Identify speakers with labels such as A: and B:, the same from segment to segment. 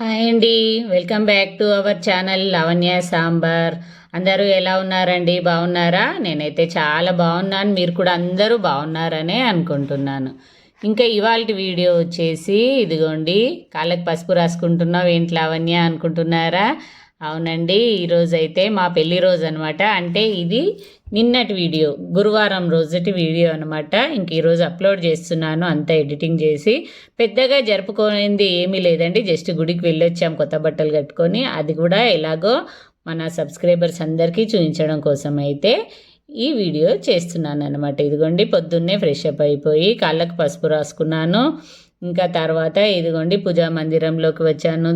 A: Hi అండి. Welcome back to our channel Lavanya sambar. అందరూ ఎలా ఉన్నారండి? బాగున్నారా? నేనైతే చాలా బాగున్నాను. మీరు కూడా అందరూ బాగున్నారనే అనుకుంటున్నాను. ఇంకా ఇవాళ వీడియో వచ్చేసి ఇదిగోండి కాళ్ళకి పసుపు రాసుకుంటున్నావు ఏంటి లావణ్య అనుకుంటున్నారా? అవునండి ఈరోజు అయితే మా పెళ్ళి రోజు అనమాట అంటే ఇది నిన్నటి వీడియో గురువారం రోజుటి వీడియో అనమాట. ఇంక ఈరోజు అప్లోడ్ చేస్తున్నాను అంతా ఎడిటింగ్ చేసి. పెద్దగా జరుపుకునేది ఏమీ లేదండి జస్ట్ గుడికి వెళ్ళొచ్చాం కొత్త బట్టలు కట్టుకొని. అది కూడా ఎలాగో మన సబ్స్క్రైబర్స్ అందరికీ చూపించడం కోసం అయితే ఈ వీడియో చేస్తున్నాను అనమాట ఇదిగోండి పొద్దున్నే ఫ్రెష్ అప్ అయిపోయి కాళ్ళకు పసుపు రాసుకున్నాను. ఇంకా తర్వాత ఇదిగోండి పూజా మందిరంలోకి వచ్చాను.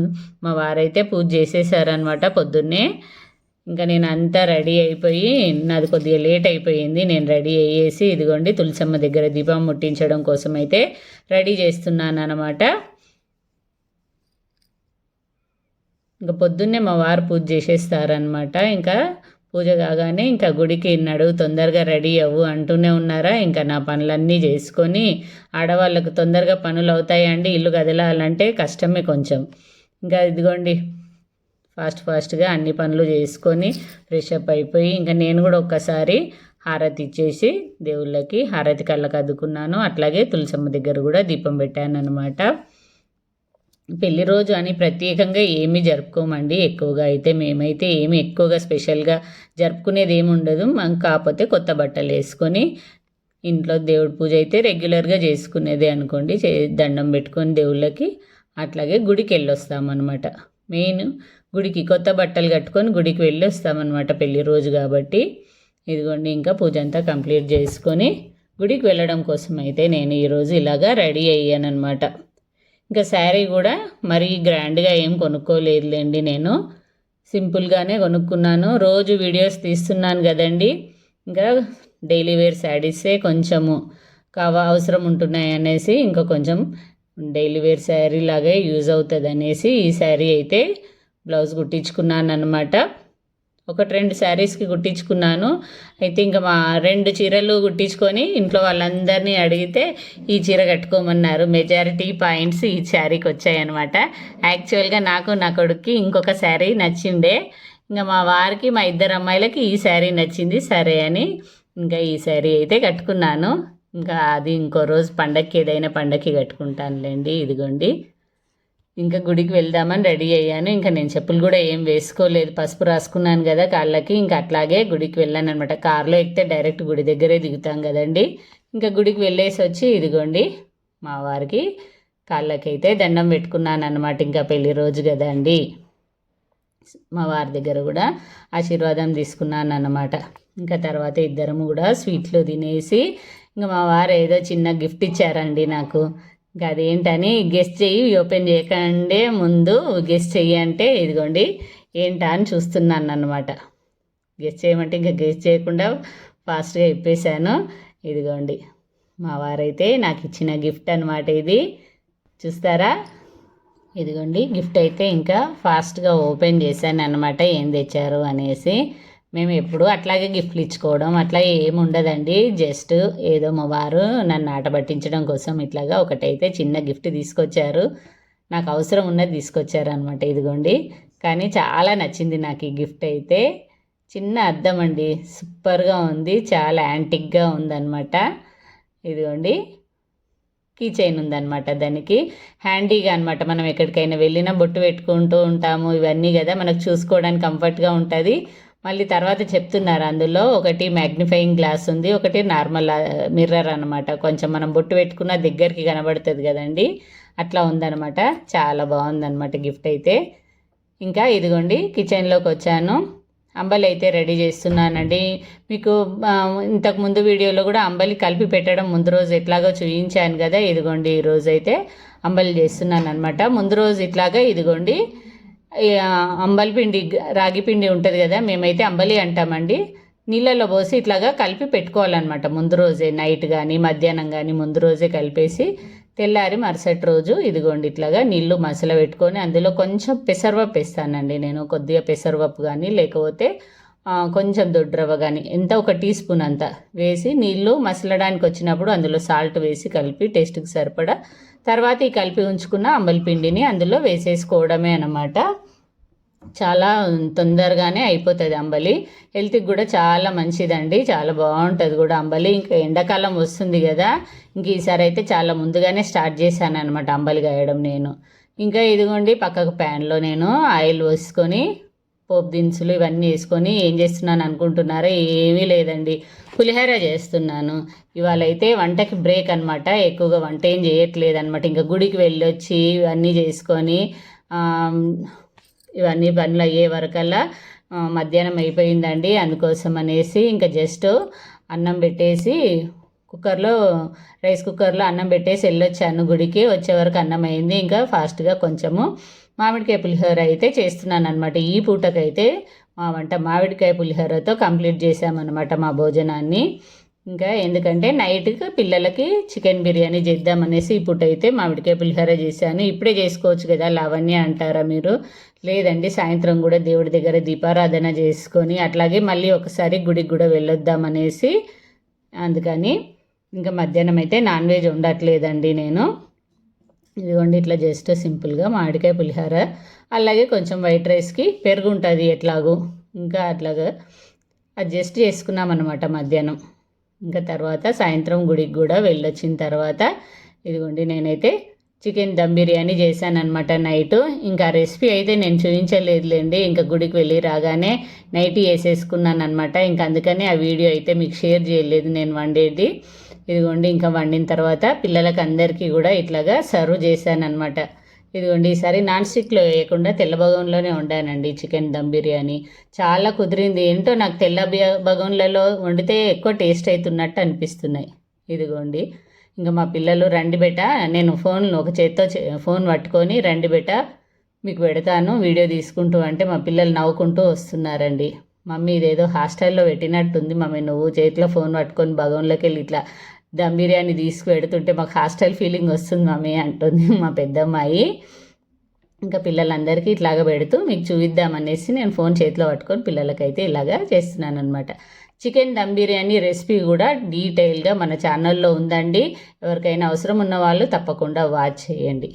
A: మా వారైతే పూజ చేసేసారనమాట పొద్దున్నే. ఇంకా నేను అంతా రెడీ అయిపోయి నాది కొద్దిగా లేట్ అయిపోయింది. నేను రెడీ అయ్యేసి ఇదిగోండి తులసమ్మ దగ్గర దీపం ముట్టించడం కోసం అయితే రెడీ చేస్తున్నాను అనమాట ఇంకా పొద్దున్నే మా వారు పూజ చేసేస్తారనమాట ఇంకా పూజ కాగానే ఇంకా గుడికి నడు తొందరగా రెడీ అవ్వు అంటూనే ఉన్నారా? ఇంకా నా పనులన్నీ చేసుకొని ఆడవాళ్ళకు తొందరగా పనులు అవుతాయండి ఇల్లు కదలాలంటే కష్టమే కొంచెం. ఇంకా ఇదిగోండి ఫాస్ట్ ఫాస్ట్గా అన్ని పనులు చేసుకొని ఫ్రెష్ అప్ అయిపోయి ఇంకా నేను కూడా ఒక్కసారి హారతి ఇచ్చేసి దేవుళ్ళకి హారతి కళ్ళకు అద్దుకున్నాను. అట్లాగే తులసమ్మ దగ్గర కూడా దీపం పెట్టాను అనమాట పెళ్ళి రోజు అని ప్రత్యేకంగా ఏమీ జరుపుకోమండి. ఎక్కువగా అయితే మేమైతే ఏమి ఎక్కువగా స్పెషల్గా జరుపుకునేది ఏమి ఉండదు. మనం కాకపోతే కొత్త బట్టలు వేసుకొని ఇంట్లో దేవుడి పూజ అయితే రెగ్యులర్గా చేసుకునేది అనుకోండి. దండం పెట్టుకొని దేవుళ్ళకి అట్లాగే గుడికి వెళ్ళొస్తామన్నమాట. మెయిన్ గుడికి కొత్త బట్టలు కట్టుకొని గుడికి వెళ్ళి వస్తామన్నమాట పెళ్ళి రోజు కాబట్టి. ఇదిగోండి ఇంకా పూజ అంతా కంప్లీట్ చేసుకొని గుడికి వెళ్ళడం కోసం అయితే నేను ఈరోజు ఇలాగా రెడీ అయ్యానమాట ఇంకా శారీ కూడా మరీ గ్రాండ్గా ఏం కొనుక్కోలేదులేండి నేను. సింపుల్గానే కొనుక్కున్నాను. రోజు వీడియోస్ తీస్తున్నాను కదండి. ఇంకా డైలీ వేర్ శారీసే కొంచెము కావ అవసరం ఉంటున్నాయి అనేసి ఇంకా కొంచెం డైలీ వేర్ శారీ లాగే యూజ్ అవుతుంది అనేసి ఈ శారీ అయితే బ్లౌజ్ కుట్టించుకున్నాను అనమాట ఒకటి రెండు శారీస్కి కుట్టించుకున్నాను. అయితే ఇంకా మా రెండు చీరలు కుట్టించుకొని ఇంట్లో వాళ్ళందరినీ అడిగితే ఈ చీర కట్టుకోమన్నారు. మెజారిటీ పాయింట్స్ ఈ శారీకి వచ్చాయన్నమాట. యాక్చువల్గా నాకు నా కొడుక్కి ఇంకొక శారీ నచ్చిండే ఇంకా మా వారికి మా ఇద్దరు అమ్మాయిలకి ఈ శారీ నచ్చింది. సరే అని ఇంకా ఈ శారీ అయితే కట్టుకున్నాను. ఇంకా అది ఇంకో రోజు పండక్కి ఏదైనా పండక్కి కట్టుకుంటానులేండి ఇదిగోండి. ఇంకా గుడికి వెళ్దామని రెడీ అయ్యాను. ఇంకా నేను చెప్పులు కూడా ఏం వేసుకోలేదు. పసుపు రాసుకున్నాను కదా కాళ్ళకి. ఇంకా అట్లాగే గుడికి వెళ్ళాను అనమాట కారులో ఎక్కితే డైరెక్ట్ గుడి దగ్గరే దిగుతాం కదండి. ఇంకా గుడికి వెళ్ళేసి వచ్చి ఇదిగోండి మా వారికి కాళ్ళకైతే దండం పెట్టుకున్నాను అనమాట ఇంకా పెళ్ళి రోజు కదా అండి. మా వారి దగ్గర కూడా ఆశీర్వాదం తీసుకున్నాను అన్నమాట ఇంకా తర్వాత ఇద్దరము కూడా స్వీట్లు తినేసి ఇంకా మా వారు ఏదో చిన్న గిఫ్ట్ ఇచ్చారండి నాకు. అదేంటని గెస్ట్ చెయ్యి ఓపెన్ చేయకండే ముందు గెస్ట్ చెయ్యి అంటే ఇదిగోండి ఏంటా అని చూస్తున్నాను అనమాట గెస్ట్ చేయమంటే ఇంకా గెస్ట్ చేయకుండా ఫాస్ట్గా ఇప్పేశాను ఇదిగోండి మా వారైతే నాకు ఇచ్చిన గిఫ్ట్ అనమాట ఇది. చూస్తారా? ఇదిగోండి గిఫ్ట్ అయితే ఇంకా ఫాస్ట్గా ఓపెన్ చేశాను అనమాట ఏం తెచ్చారు అనేసి. మేము ఎప్పుడు అట్లాగే గిఫ్ట్లు ఇచ్చుకోవడం అట్లా ఏముండదండి జస్ట్ ఏదో మా వారు నన్ను ఆట పట్టించడం కోసం ఇట్లాగా ఒకటైతే చిన్న గిఫ్ట్ తీసుకొచ్చారు. నాకు అవసరం ఉన్నది తీసుకొచ్చారు అనమాట ఇదిగోండి. కానీ చాలా నచ్చింది నాకు ఈ గిఫ్ట్ అయితే. చిన్న అద్దం అండి. సూపర్గా ఉంది. చాలా యాంటిక్గా ఉందన్నమాట. ఇదిగోండి. కీ చైన్ ఉందన్నమాట దానికి. హ్యాండీగా అనమాట మనం ఎక్కడికైనా వెళ్ళినా బొట్టు పెట్టుకుంటూ ఉంటాము. ఇవన్నీ కదా మనకు చూసుకోవడానికి కంఫర్ట్గా ఉంటుంది. మళ్ళీ తర్వాత చెప్తున్నారు అందులో. ఒకటి మ్యాగ్నిఫైయింగ్ గ్లాస్ ఉంది ఒకటి నార్మల్ మిర్రర్ అనమాట కొంచెం మనం బొట్టు పెట్టుకున్న దగ్గరికి కనబడుతుంది కదండి. అట్లా ఉందనమాట చాలా బాగుందనమాట గిఫ్ట్ అయితే. ఇంకా ఇదిగోండి కిచెన్లోకి వచ్చాను. అంబలి అయితే రెడీ చేస్తున్నానండి. మీకు ఇంతకు ముందు వీడియోలో కూడా అంబలి కలిపి పెట్టడం ముందు రోజు ఎట్లాగో చూపించాను కదా. ఇదిగోండి ఈరోజు అయితే అంబలి చేస్తున్నాను అనమాట ముందు రోజు ఇట్లాగా ఇదిగోండి అంబలి పిండి రాగి పిండి ఉంటుంది కదా మేమైతే అంబలి అంటామండి. నీళ్ళలో పోసి ఇట్లాగా కలిపి పెట్టుకోవాలన్నమాట. ముందు రోజే నైట్ కానీ మధ్యాహ్నం కానీ ముందు రోజే కలిపేసి తెల్లారి మరుసటి రోజు ఇదిగోండి ఇట్లాగా నీళ్ళు మసల పెట్టుకొని అందులో కొంచెం పెసరపప్పు వేస్తానండి నేను. కొద్దిగా పెసరపప్పు కానీ లేకపోతే కొంచెం దొడ్రవ్వ కానీ ఎంత ఒక టీ స్పూన్ అంత వేసి నీళ్ళు మసలడానికి వచ్చినప్పుడు అందులో సాల్ట్ వేసి కలిపి టేస్ట్కి సరిపడా తర్వాత ఈ కలిపి ఉంచుకున్న అంబలి పిండిని అందులో వేసేసుకోవడమే అనమాట చాలా తొందరగానే అయిపోతుంది అంబలి. హెల్త్కి కూడా చాలా మంచిదండి చాలా బాగుంటుంది కూడా అంబలి. ఇంకా ఎండాకాలం వస్తుంది కదా ఇంక ఈసారి అయితే చాలా ముందుగానే స్టార్ట్ చేశాను అనమాట అంబలి గాయడం నేను. ఇంకా ఇదిగోండి పక్కకు ప్యాన్లో నేను ఆయిల్ పోసుకొని పోపు దినుసులు ఇవన్నీ వేసుకొని ఏం చేస్తున్నాను అనుకుంటున్నారా ఏమీ లేదండి. పులిహోర చేస్తున్నాను. ఇవాళ అయితే వంటకి బ్రేక్ అనమాట ఎక్కువగా వంట ఏం చేయట్లేదు అనమాట ఇంకా గుడికి వెళ్ళొచ్చి ఇవన్నీ చేసుకొని ఇవన్నీ పనులు అయ్యే వరకల్లా మధ్యాహ్నం అయిపోయిందండి. అందుకోసం అనేసి ఇంకా జస్ట్ అన్నం పెట్టేసి కుక్కర్లో రైస్ కుక్కర్లో అన్నం పెట్టేసి వెళ్ళొచ్చాను గుడికి. వచ్చే వరకు అన్నం అయింది. ఇంకా ఫాస్ట్గా కొంచెము మామిడికాయ పులిహోర అయితే చేస్తున్నాను అనమాట ఈ పూటకైతే మా వంట మామిడికాయ పులిహోరతో కంప్లీట్ చేసామన్నమాట మా భోజనాన్ని. ఇంకా ఎందుకంటే నైట్కి పిల్లలకి చికెన్ బిర్యానీ చేద్దామనేసి ఇప్పుడు అయితే మామిడికాయ పులిహోర చేశాను. ఇప్పుడే చేసుకోవచ్చు కదా లావణ్య అంటారా మీరు? లేదండి సాయంత్రం కూడా దేవుడి దగ్గర దీపారాధన చేసుకొని అట్లాగే మళ్ళీ ఒకసారి గుడికి కూడా వెళ్ళొద్దామనేసి అందుకని ఇంకా మధ్యాహ్నం అయితే నాన్ వెజ్ ఉండట్లేదండి నేను. ఇదిగోండి ఇట్లా జస్ట్ సింపుల్గా మామిడికాయ పులిహోర అలాగే కొంచెం వైట్ రైస్కి పెరుగు ఉంటుంది ఎట్లాగో. ఇంకా అట్లాగా అది జస్ట్ చేసుకున్నాం అనమాట మధ్యాహ్నం. ఇంకా తర్వాత సాయంత్రం గుడికి కూడా వెళ్ళొచ్చిన తర్వాత ఇదిగోండి నేనైతే చికెన్ దమ్ బిర్యానీ చేశానమాట నైట్. ఇంకా రెసిపీ అయితే నేను చూపించలేదులేండి ఇంకా గుడికి వెళ్ళి రాగానే నైట్ వేసేసుకున్నాను అనమాట ఇంకా అందుకని ఆ వీడియో అయితే మీకు షేర్ చేయలేదు నేను వండేది. ఇదిగోండి ఇంకా వండిన తర్వాత పిల్లలకి అందరికీ కూడా ఇట్లాగా సర్వ్ చేశానమాట ఇదిగోండి ఈసారి నాన్ స్టిక్లో వేయకుండా తెల్ల భగంలోనే వండానండి చికెన్ దమ్ బిర్యానీ. చాలా కుదిరింది. ఏంటో నాకు తెల్ల భగంలలో వండితే ఎక్కువ టేస్ట్ అవుతున్నట్టు అనిపిస్తున్నాయి. ఇదిగోండి ఇంకా మా పిల్లలు రండి బెట నేను ఫోన్ ఒక చేత్తో ఫోన్ పట్టుకొని రండి బెట మీకు పెడతాను వీడియో తీసుకుంటూ అంటే మా పిల్లలు నవ్వుకుంటూ వస్తున్నారండి. మమ్మీ ఇదేదో హాస్టల్లో పెట్టినట్టుంది మమ్మీ నువ్వు చేతిలో ఫోన్ పట్టుకొని భగవంలోకి వెళ్ళి ఇట్లా దమ్ బిర్యానీ తీసుకువెడుతుంటే మాకు హాస్టల్ ఫీలింగ్ వస్తుంది మమ్మీ అంటుంది మా పెద్దమ్మాయి. ఇంకా పిల్లలందరికీ ఇట్లాగా పెడుతూ మీకు చూపిద్దామనేసి నేను ఫోన్ చేతిలో పట్టుకొని పిల్లలకైతే ఇలాగా చేస్తున్నాను అనమాట చికెన్ దమ్ బిర్యానీ రెసిపీ కూడా డీటెయిల్గా మన ఛానల్లో ఉందండి. ఎవరికైనా అవసరం ఉన్న వాళ్ళు తప్పకుండా వాచ్ చేయండి.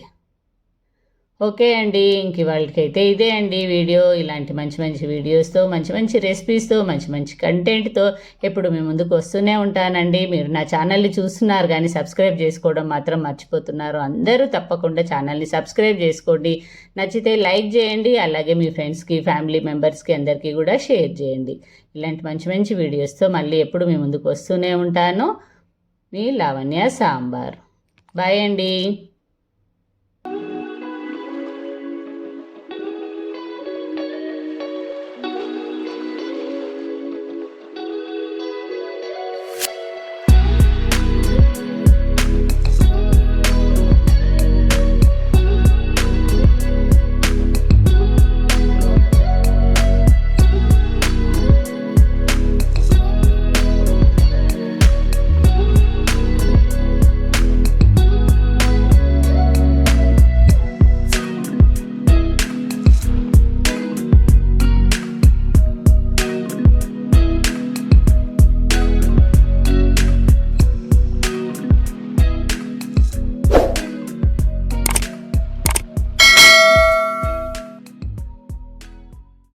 A: ఓకే అండి ఇంక వాళ్ళకైతే ఇదే అండి వీడియో. ఇలాంటి మంచి మంచి వీడియోస్తో మంచి మంచి రెసిపీస్తో మంచి మంచి కంటెంట్తో ఎప్పుడు మీ ముందుకు వస్తూనే ఉంటానండి. మీరు నా ఛానల్ని చూస్తున్నారు కానీ సబ్స్క్రైబ్ చేసుకోవడం మాత్రం మర్చిపోతున్నారు. అందరూ తప్పకుండా ఛానల్ని సబ్స్క్రైబ్ చేసుకోండి. నచ్చితే లైక్ చేయండి. అలాగే మీ ఫ్రెండ్స్కి ఫ్యామిలీ మెంబర్స్కి అందరికీ కూడా షేర్ చేయండి. ఇలాంటి మంచి మంచి వీడియోస్తో మళ్ళీ ఎప్పుడు మీ ముందుకు వస్తూనే ఉంటాను. మీ లావణ్య సాంబార్. బాయ్ అండి.